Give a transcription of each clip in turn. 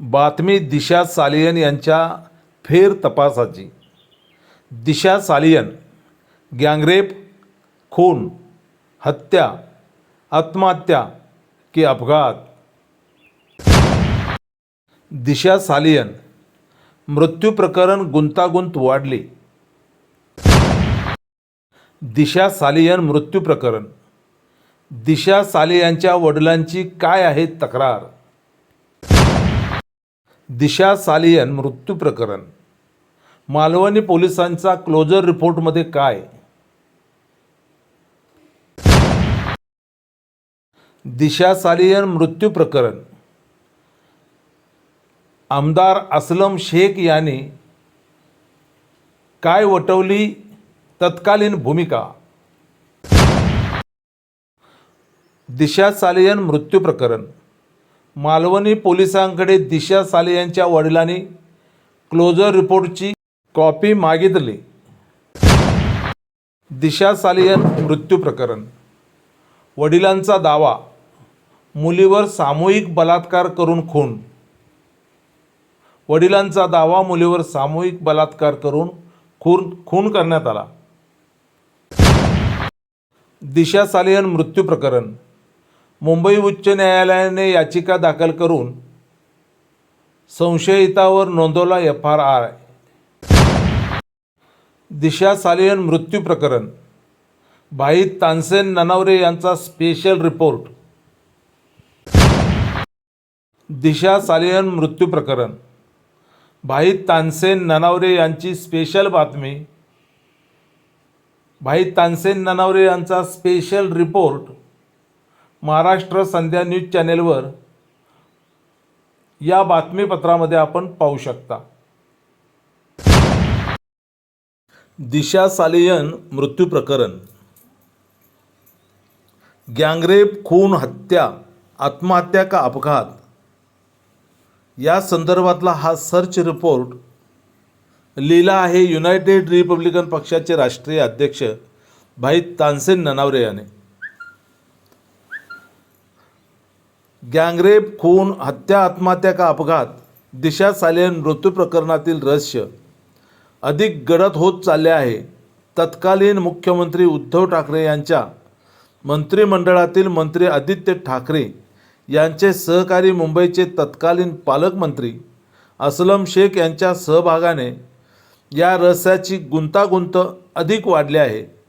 बातमी दिशा सालियन यांच्या फेर तपासाची. दिशा सालियन गँगरेप खून हत्या आत्महत्या की अपघात. दिशा सालियन मृत्यू प्रकरण गुंतागुंत वाढली. दिशा सालियन मृत्यू प्रकरण. दिशा साले यांच्या वडिलांची काय आहे तक्रार? दिशा सालियन मृत्यू प्रकरण. मालवणी पोलिसांचा क्लोजर रिपोर्टमध्ये काय? दिशा सालियन मृत्यू प्रकरण. आमदार असलम शेख यांनी काय वटवली? तत्कालीन भूमिका. दिशा सालियन मृत्यू प्रकरण. मालवणी पोलिसांकडे दिशा साले यांच्या वडिलांनी क्लोजर रिपोर्टची कॉपी मागितली. दिशा सालियन मृत्यू प्रकरण. वडिलांचा दावा मुलीवर सामूहिक बलात्कार करून खून. वडिलांचा दावा मुलीवर सामूहिक बलात्कार करून खून खून करण्यात आला. दिशा सालियन मृत्यू प्रकरण. मुंबई उच्च न्यायालयाने याचिका दाखल करून संशयितावर नोंदवला F R R Disha Salian मृत्यू प्रकरण. भाई तानसेन ननावरे यांचा स्पेशल रिपोर्ट दिशा सालियन मृत्यू प्रकरण. भाई तानसेन ननावरे यांची स्पेशल बातमी. भाई तानसेन ननावरे यांचा special report Maharashtra Sandhya news चॅनेलवर या बातमीपत्रामध्ये आपण पाहू शकता. दिशा सालियन मृत्यू प्रकरण. गँगरेप खून हत्या आत्महत्या का अपघात? या संदर्भातला हा सर्च रिपोर्ट लिहिला आहे युनायटेड रिपब्लिकन पक्षाचे राष्ट्रीय अध्यक्ष भाई तानसेन ननावरे याने. गँगरेप खून हत्या आत्महत्या का अपघात दिशा सालेन मृत्यू प्रकरणातील रहस्य. अधिक गडद होत चालले आहे. तत्कालीन मुख्यमंत्री उद्धव ठाकरे यांच्या मंत्रिमंडळातील मंत्री आदित्य ठाकरे यांचे सहकारी मुंबईचे तत्कालीन पालकमंत्री असलम शेख यांच्या सहभागाने या रहस्याची गुंतागुंत अधिक वाढली आहे.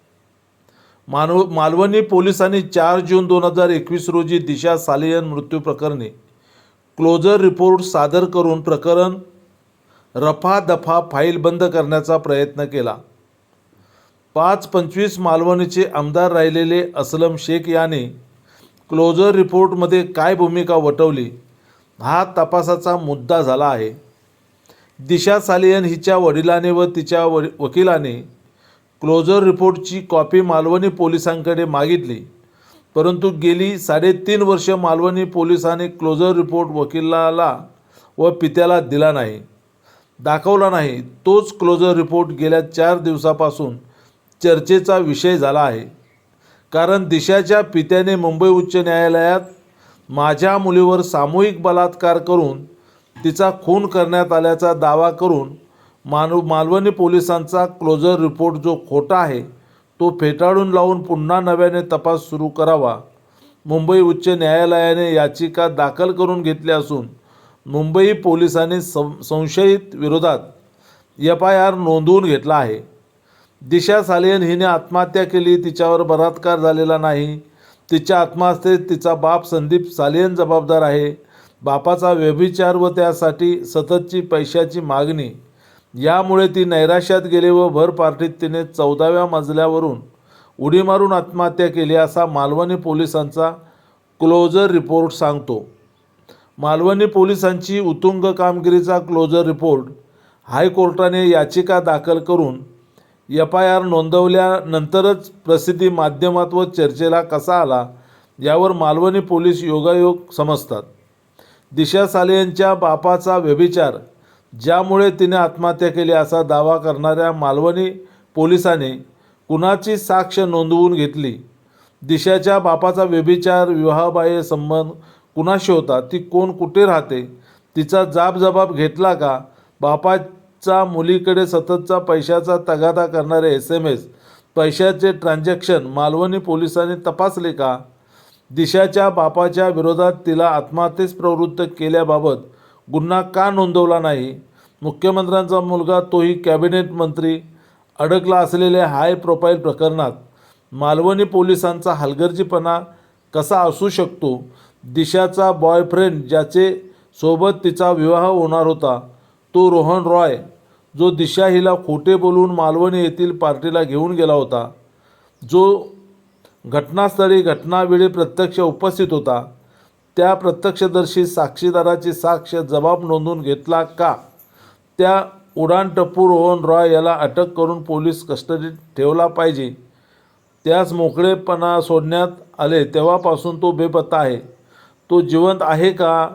मानव मालवणी पोलिसांनी चार जून दोन हजार एकवीस रोजी दिशा सालियन मृत्यू प्रकरणी क्लोजर रिपोर्ट सादर करून प्रकरण रफा दफा फाईल बंद करण्याचा प्रयत्न केला. पाच पंचवीस मालवणीचे आमदार राहिलेले असलम शेख यांनी क्लोजर रिपोर्टमध्ये काय भूमिका वटवली हा तपासाचा मुद्दा झाला आहे. दिशा सालियन हिच्या वडिलाने व तिच्या व वकिलाने क्लोजर रिपोर्टची कॉपी मालवणी पोलिसांकडे मागितली. परंतु गेली साडेतीन वर्ष मालवणी पोलिसांनी क्लोजर रिपोर्ट वकिलाला व पित्याला दिला नाही दाखवला नाही. तोच क्लोजर रिपोर्ट गेल्या चार दिवसापासून चर्चेचा विषय झाला आहे. कारण दिशाच्या पित्याने मुंबई उच्च न्यायालयात माझ्या मुलीवर सामूहिक बलात्कार करून तिचा खून करण्यात आल्याचा दावा करून मानव मालवणी पोलिसांचा क्लोजर रिपोर्ट जो खोटा आहे तो फेटाळून लावून पुन्हा नव्याने तपास सुरू करावा. मुंबई उच्च न्यायालयाने याचिका दाखल करून घेतली असून मुंबई पोलिसांनी सं संशयित विरोधात एफ आय आर नोंदवून घेतला आहे. दिशा सालियन हिने आत्महत्या केली तिच्यावर बलात्कार झालेला नाही. तिच्या आत्महत्येत तिचा बाप संदीप सालियन जबाबदार आहे. बापाचा व्यभिचार व त्यासाठी सततची पैशाची मागणी यामुळे ती नैराश्यात गेली व भर पार्टीत तिने चौदाव्या मजल्यावरून उडी मारून आत्महत्या केली असा मालवणी पोलिसांचा क्लोजर रिपोर्ट सांगतो. मालवणी पोलिसांची उत्तुंग कामगिरीचा क्लोजर रिपोर्ट हायकोर्टाने याचिका दाखल करून एफ आय आर नोंदवल्यानंतरच प्रसिद्धी माध्यमात व चर्चेला कसा आला यावर मालवणी पोलीस योगायोग समजतात. दिशा साले यांच्या बापाचा व्यभिचार ज्यामुळे तिने आत्महत्या केली असा दावा करणाऱ्या मालवणी पोलिसाने कुणाची साक्ष नोंदवून घेतली? दिशाच्या बापाचा व्यभिचार विवाहबाह्य संबंध कुणाशी होता? ती कोण कुठे राहते? तिचा जाबजबाब घेतला का? बापाचा मुलीकडे सततचा पैशाचा तगादा करणारे एस एम एस पैशाचे ट्रान्झॅक्शन मालवणी पोलिसांनी तपासले का? दिशाच्या बापाच्या विरोधात तिला आत्महत्येस प्रवृत्त केल्याबाबत गुन्हा का नोंदवला नाही? मुख्यमंत्र्यांचा मुलगा तोही कॅबिनेट मंत्री अडकला असलेल्या हाय प्रोफाईल प्रकरणात मालवणी पोलिसांचा हलगर्जीपणा कसा असू शकतो? दिशाचा बॉयफ्रेंड ज्याचे सोबत तिचा विवाह होणार होता तो रोहन रॉय जो दिशा हिला खोटे बोलून मालवणी येथील पार्टीला घेऊन गेला होता जो घटनास्थळी घटनावेळी प्रत्यक्ष उपस्थित होता त्या प्रत्यक्षदर्शी साक्षीदाराची साक्ष जबाब नोंदवून घेतला का? त्या उडाणटप्पू रोहन रॉय याला अटक करून पोलीस कस्टडीत ठेवला पाहिजे. त्यास मोकळेपणा सोडण्यात आले तेव्हापासून तो बेपत्ता आहे. तो जिवंत आहे का?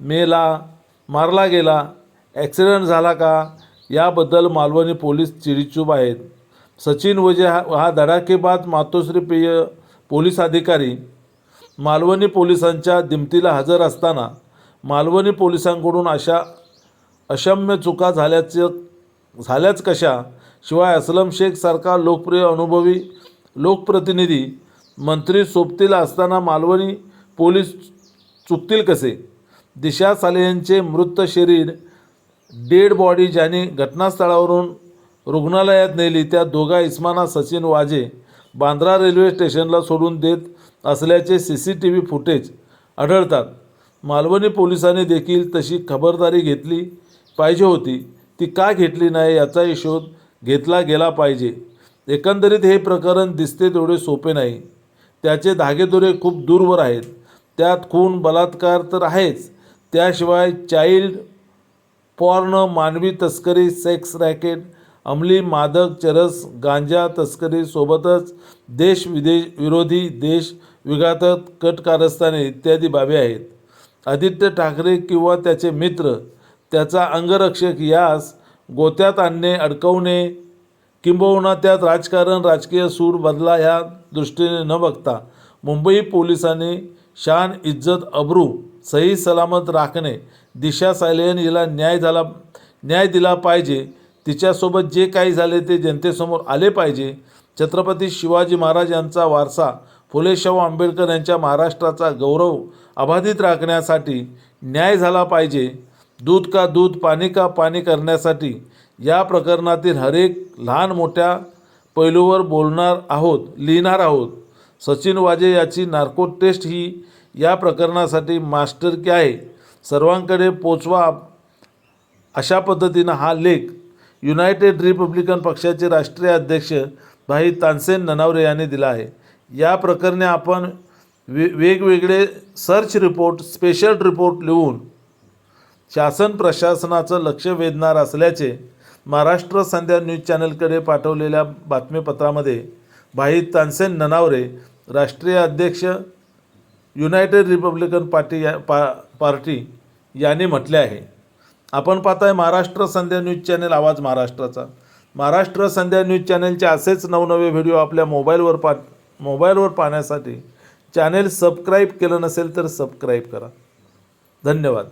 मेला? मारला गेला? ॲक्सिडेंट झाला का? याबद्दल मालवणी पोलीस चिडीचूप आहेत. सचिन वजे हा हा धडाकेबाद मातोश्री पेय पोलीस अधिकारी मालवणी पोलिसांच्या दिमतीला हजर असताना मालवणी पोलिसांकडून अशा अशम्य चुका झाल्याचं झाल्याच कशा? शिवाय अस्लम शेखसारखा लोकप्रिय अनुभवी लोकप्रतिनिधी मंत्री सोबतील असताना मालवणी पोलीस चुकतील कसे? दिशा साले यांचे मृत शरीर डेड बॉडी ज्याने घटनास्थळावरून रुग्णालयात नेली त्या दोघा इस्माना सचिन वाजे बांद्रा रेल्वे स्टेशनला सोडून देत असल्याचे C C T V footage आढळतात. मालवणी पोलिसांनी देखील तशी खबरदारी घेतली पाहिजे होती. ती का घेतली नाही याचाही शोध घेतला गेला पाहिजे. एकंदरीत हे प्रकरण दिसते तेवढे सोपे नाही. त्याचे धागेदोरे खूप दूरवर आहेत. त्यात खून बलात्कार तर आहेच. त्याशिवाय चाइल्ड पॉर्न मानवी तस्करी सेक्स रॅकेट अंमली मादक चरस गांजा तस्करीसोबतच देश विदेश विरोधी देश विघातक कट कारस्थाने इत्यादी बाबी आहेत. आदित्य ठाकरे किंवा त्याचे मित्र त्याचा अंगरक्षक यास गोत्यात आणणे अडकवणे किंबहुना त्यात राजकारण राजकीय सूड बदला ह्या दृष्टीने न बघता मुंबई पोलिसांनी शान इज्जत अब्रू सही सलामत राखणे दिशा सायलेन हिला न्याय झाला न्याय दिला पाहिजे तिच्यासोबत जे काही झाले ते जनतेसमोर आले पाहिजे. छत्रपती शिवाजी महाराज यांचा वारसा फुले शाहू आंबेडकर यांच्या महाराष्ट्राचा गौरव अबाधित राखण्यासाठी न्याय झाला पाहिजे. दूध का दूध पाणी का पाणी करण्यासाठी या प्रकरणातील हरेक लहान मोठ्या पैलूवर बोलणार आहोत लिहिणार आहोत. सचिन वाजे याची नार्को टेस्ट ही या प्रकरणासाठी मास्टर की आहे. सर्वांकडे पोचवा अशा पद्धतीनं हा लेख युनायटेड रिपब्लिकन पक्षाचे राष्ट्रीय अध्यक्ष भाई तानसेन ननावरे यांनी दिला आहे. या प्रकरणी आपण वे वेगवेगळे सर्च रिपोर्ट स्पेशल रिपोर्ट लिहून शासन प्रशासनाचं लक्ष वेधणार असल्याचे महाराष्ट्र संध्या न्यूज चॅनलकडे पाठवलेल्या बातमीपत्रामध्ये भाई तानसेन ननावरे राष्ट्रीय अध्यक्ष युनायटेड रिपब्लिकन पार्टी या पा पार्टी यांनी म्हटले आहे. आपण पाहताय महाराष्ट्र संध्या न्यूज चॅनल आवाज महाराष्ट्राचा. महाराष्ट्र संध्या न्यूज चॅनलचे असेच नवनवे व्हिडिओ आपल्या मोबाईलवर पा मोबाईलवर पाहण्यासाठी चॅनेल सबस्क्राईब केलं नसेल तर सबस्क्राईब करा. धन्यवाद.